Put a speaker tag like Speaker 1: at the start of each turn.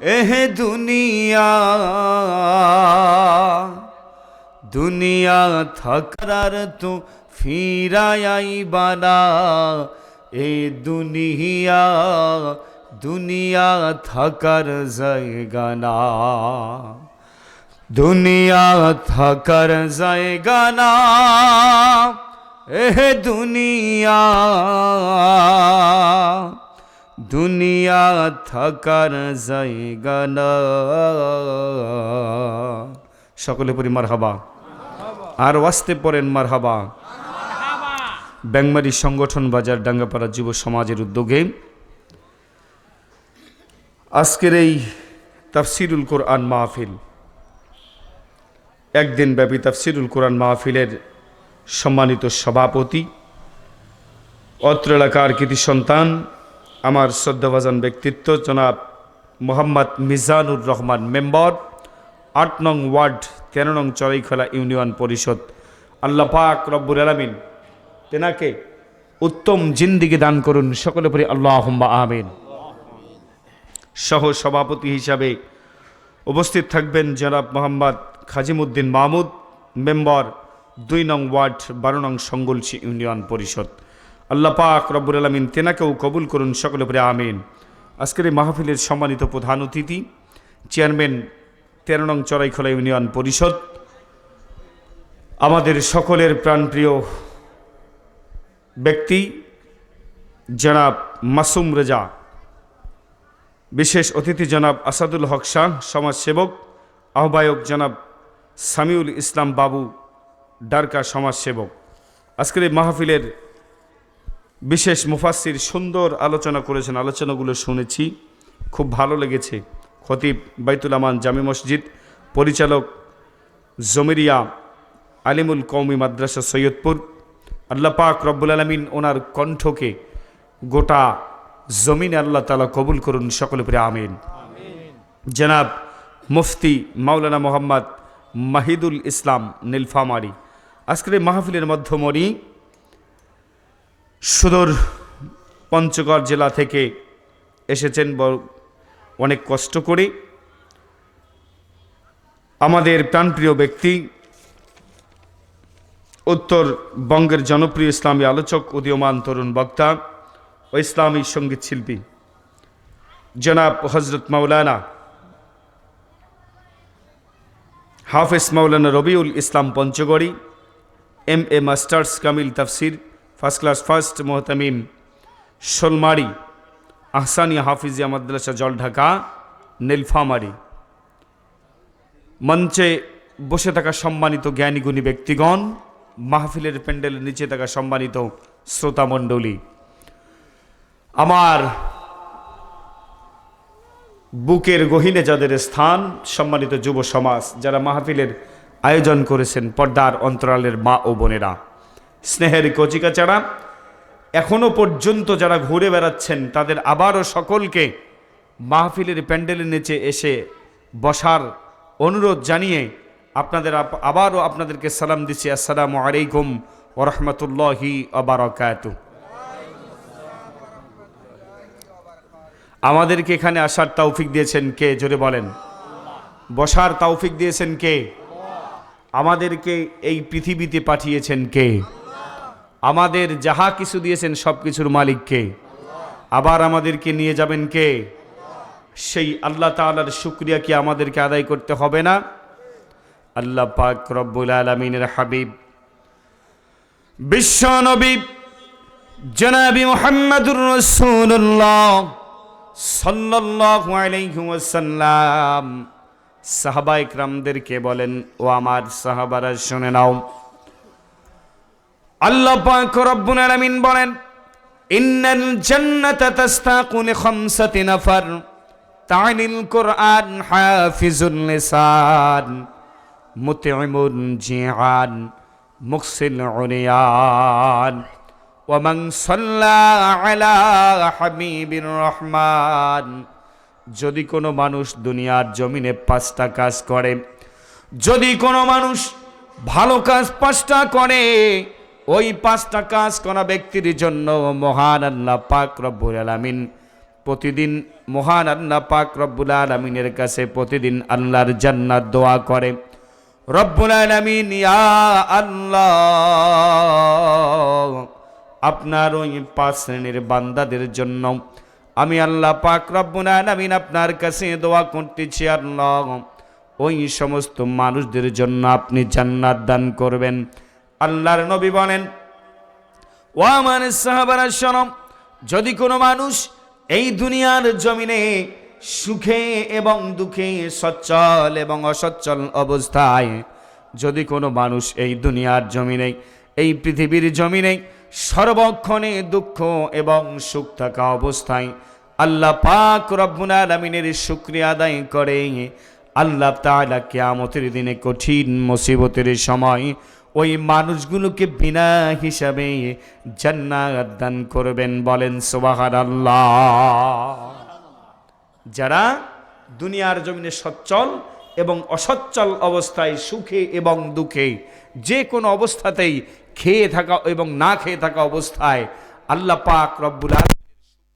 Speaker 1: এহ দুনিয়া দুনিয়া থাকার তো ফিরাই বানা এ দুনিয়া দুনিয়া থাকার জায়গা না দুনিয়া থাকার জায়গা না এহ দুনিয়া দুনিয়া থাকার জায়গা না। সকলে পরি মার হাবা আর ওয়াস্তে পড়েন মার হাবা ব্যাংমারি সংগঠন বাজার ডাঙ্গাপাড়া যুব সমাজের উদ্যোগে আজকের এই তাফসিরুল কোরআন মাহফিল, একদিন ব্যাপী তাফসিরুল কোরআন মাহফিলের সম্মানিত সভাপতি, অত্র এলাকার কৃতি সন্তান আমার শ্রদ্ধাভাজন ব্যক্তিত্ব, জনাব মোহাম্মদ মিজানুর রহমান, মেম্বর, আট নং ওয়ার্ড, তেরো নং চড়াইখোলা ইউনিয়ন পরিষদ। আল্লাহ পাক রব্বুর আলমিন তেনাকে উত্তম জিন্দিগি দান করুন। সকলে পরি আল্লাহ আমিন। সহ সভাপতি হিসাবে উপস্থিত থাকবেন জনাব মোহাম্মদ খাজিমুদ্দিন মাহমুদ, মেম্বার, দুই নং ওয়ার্ড, বারো নং সঙ্গলসি ইউনিয়ন পরিষদ। আল্লাহ পাক আলমিন তেনাকেও কবুল করুন সকলে উপরে আমিন। আজকের মাহফিলের সম্মানিত প্রধান অতিথি, চেয়ারম্যান তেরো নং চড়াইখোলা ইউনিয়ন পরিষদ, আমাদের সকলের প্রাণপ্রিয় ব্যক্তি, জনাব মাসুম রেজা। বিশেষ অতিথি জনাব আসাদুল হক শাহ, সমাজসেবক, আহ্বায়ক জনাব সামিউল ইসলাম বাবু, ডারকা সমাজসেবক। আজকের মাহফিলের বিশেষ মুফাসির সুন্দর আলোচনা করেছেন। আলোচনাগুলো শুনেছি। খুব ভালো লেগেছে। খতিব বাইতুল আমান জামি মসজিদ পরিচালক জমিরিয়া আলিমুল কৌমি মাদ্রাসা সৈয়দপুর। আল্লাহ পাক রব্বুল আলমিন ওনার কণ্ঠকে গোটা জমিনে আল্লাহ তালা কবুল করুন। সকলে পরে আমিন। জনাব মুফতি মাওলানা মোহাম্মদ মাহিদুল ইসলাম নীলফামারি। আজকের মাহফিলের মাধ্যমে সুদূর পঞ্চগড় জেলা থেকে এসেছেন অনেক কষ্ট করে। আমাদের প্রাণপ্রিয় ব্যক্তি, উত্তরবঙ্গের জনপ্রিয় ইসলামী আলোচক, উদীয়মান তরুণ বক্তা ও ইসলামী সংগীত শিল্পী। জনাব হজরত মাওলানা হাফেজ মাওলানা Rabiul Islam Panchagarhi, M A masters Kamil তাফসির ফার্স্ট ক্লাস ফার্স্ট মোহতামিম শোলমারি আহসানিয়া হাফিজিয়া মাদ্রাসা জলঢাকা নীলফামারি মঞ্চে বসে থাকা সম্মানিত জ্ঞানীগুণী ব্যক্তিগণ, মাহফিলের প্যান্ডেলের নিচে থাকা সম্মানিত শ্রোতামণ্ডলী আমার বুকের গহিনে যাদের স্থান, সম্মানিত যুব সমাজ, যারা মাহফিলের আয়োজন করেছেন, পর্দার অন্তরালের মা ও বোনেরা। স্নেহের কচিকাচারা এখনও পর্যন্ত যারা ঘুরে বেড়াচ্ছেন, তাদের আবারও সকলকে মাহফিলের প্যান্ডেলের নিচে এসে বসার অনুরোধ জানিয়ে আপনাদের আবারও আপনাদেরকে সালাম দিচ্ছি। আসসালামু আলাইকুম ওরহমতুল্লাহি আবারকাতু আমাদেরকে এখানে আসার তৌফিক দিয়েছেন কে? জোরে বলেন। বসার তৌফিক দিয়েছেন কে? আমাদেরকে এই পৃথিবীতে পাঠিয়েছেন কে? আমাদের যাহা কিছু দিয়েছেন সব কিছুর মালিক কে? আবার আমাদেরকে নিয়ে যাবেন কে? সেই আল্লাহ তালার শুক্রিয়া কি আমাদেরকে আদায় করতে হবে না? আল্লাহ পাক রব্বুল আলমিনের হাবিব, বিশ্ব নবী জনাবি মোহাম্মদুর রসুল্লাহ ওয়াসাল্লাম সাহাবা ইকরামদেরকে বলেন, ও আমার সাহাবারা, শুনে নাও। আল্লাহ পাক রব্বুল আলামিন বলেন ইন্নাল জান্নাতা তাস্তাকু লিখামসাতি নাফার তানিল কুরআন হাফিজুল লিসান মুতঈমুন জিআন মুকসিল উনিয়ান ومن صلى على حبيب الرحمن যদি কোনো মানুষ দুনিয়ার জমিনে পাঁচটা কাজ করে যদি কোনো মানুষ ভালো কাজ পাঁচটা করে ওই পাঁচটা কাজ করা ব্যক্তির জন্য মহান আল্লাহ পাক রব্বুল আলামিন প্রতিদিন মহান আল্লাহ পাক রব্বুল আলমিনের কাছে প্রতিদিন আল্লাহর জান্নাত দোয়া করে। রব্বুল আলমিন, ইয়া আল্লাহ, আপনার ওই পাঁচ শ্রেণির বান্দাদের জন্য আমি আল্লাহ পাক রব্বুল আলমিন আপনার কাছে দোয়া করতেছি, আল্লাহ, ওই সমস্ত মানুষদের জন্য আপনি জান্নাত দান করবেন। আল্লাহর নবী বলেন ও আমার সাহাবারা শোনম যদি কোনো মানুষ এই দুনিয়ার জমিনে সুখে এবং দুঃখে সচ্ছল এবং অসচ্ছল অবস্থায়, যদি কোনো মানুষ এই দুনিয়ার জমিনে, এই পৃথিবীর জমিনে সর্বক্ষণে দুঃখ এবং সুখ থাকা অবস্থায় আল্লাহ পাক রব্বুল আলামিনের শুক্রিয়া আদায় করে, আল্লাহ তাআলা কিয়ামতের দিনে কঠিন মুসিবতের সময় ওই মানুষগুলোকে বিনা হিসাবে জান্নাত দান করবেন বলেন সুবহানাল্লাহ। যারা দুনিয়ার জমিনে সচ্ছল এবং অসচ্ছল অবস্থায় সুখে এবং দুঃখে যে কোনো অবস্থাতেই খেয়ে থাকা এবং না খেয়ে থাকা অবস্থায় আল্লাহ পাক রব্বুল